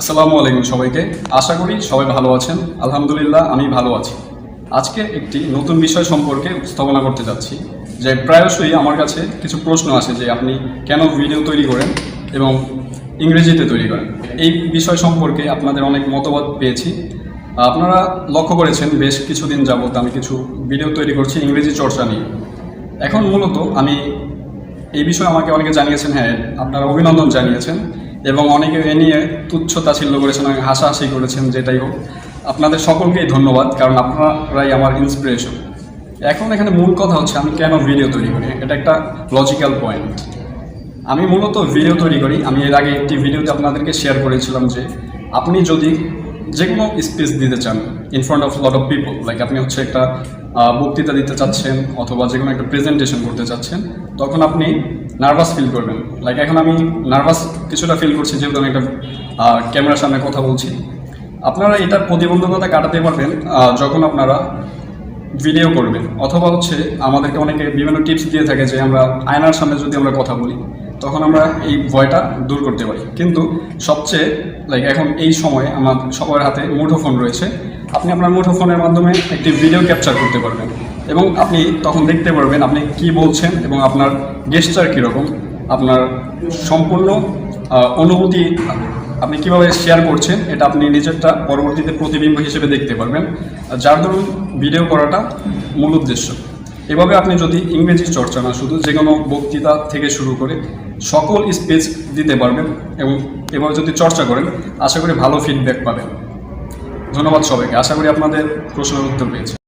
আসসালামু আলাইকুম সবাইকে। আশা করি সবাই ভালো আছেন। আলহামদুলিল্লাহ, আমি ভালো আছি। আজকে একটি নতুন বিষয় সম্পর্কে উপস্থাপনা করতে যাচ্ছি, যে প্রায়শই আমার কাছে কিছু প্রশ্ন আসে যে আপনি কেন ভিডিও তৈরি করেন এবং ইংরেজিতে তৈরি করেন। এই বিষয় সম্পর্কে আপনাদের অনেক মতবাদ পেয়েছি। আপনারা লক্ষ্য করেছেন, বেশ কিছুদিন যাবত আমি কিছু ভিডিও তৈরি করছি ইংরেজি চর্চা নিয়ে। এখন মূলত আমি এই বিষয়ে আমাকে অনেকে জানিয়েছেন হ্যাঁ আপনারা অভিনন্দন জানিয়েছেন। এবং অনেকে এ নিয়ে তুচ্ছ তাচ্ছিল্য করেছেন, অনেক হাসাহাসি করেছেন, যেটাই হোক। আপনাদের সকলকেই ধন্যবাদ, কারণ আপনারাই আমার ইন্সপিরেশন এখন এখানে মূল কথা হচ্ছে, আমি কেন ভিডিও তৈরি করি? এটা একটা লজিক্যাল পয়েন্ট আমি মূলত ভিডিও তৈরি করি। আমি এর আগে একটি ভিডিওতে আপনাদেরকে শেয়ার করেছিলাম যে, আপনি যদি যে কোনো স্পেস দিতে চান in front of lot of people like আপনি হচ্ছে একটা বক্তৃতা দিতে চাচ্ছেন অথবা যে কোনো একটা প্রেজেন্টেশন করতে চাচ্ছেন, তখন আপনি নার্ভাস ফিল করবেন। লাইক এখন আমি নার্ভাস কিছুটা ফিল করছি, যেহেতু আমি একটা ক্যামেরার সামনে কথা বলছি। আপনারা এটার প্রতিবন্ধকতা কাটাতে পারবেন যখন আপনারা ভিডিও করবেন। অথবা হচ্ছে আমাদেরকে অনেকে বিভিন্ন টিপস দিয়ে থাকে যে আমরা আয়নার সামনে যদি আমরা কথা বলি তখন আমরা এই ভয়টা দূর করতে পারি। কিন্তু সবচেয়ে লাইক এখন এই সময়ে আমার সবার হাতে মুঠোফোন রয়েছে। আপনি আপনার মুঠোফোনের মাধ্যমে একটি ভিডিও ক্যাপচার করতে পারবেন এবং আপনি তখন দেখতে পারবেন আপনি কি বলছেন এবং আপনার গেস্টার কীরকম, আপনার সম্পূর্ণ অনুভূতি আপনি কীভাবে শেয়ার করছেন এটা আপনি নিজেরটা পরবর্তীতে প্রতিবিম্ব হিসেবে দেখতে পারবেন। যার ধরুন ভিডিও করাটা মূল উদ্দেশ্য। এভাবে আপনি যদি ইংরেজি চর্চা না, শুধু যে কোনো বক্তৃতা থেকে শুরু করে সকল স্পেস দিতে পারবেন এবং এভাবে যদি চর্চা করেন, আশা করি ভালো ফিডব্যাক পাবেন। ধন্যবাদ সবাইকে। আশা করি আপনাদের প্রশ্নের উত্তর পেয়েছি।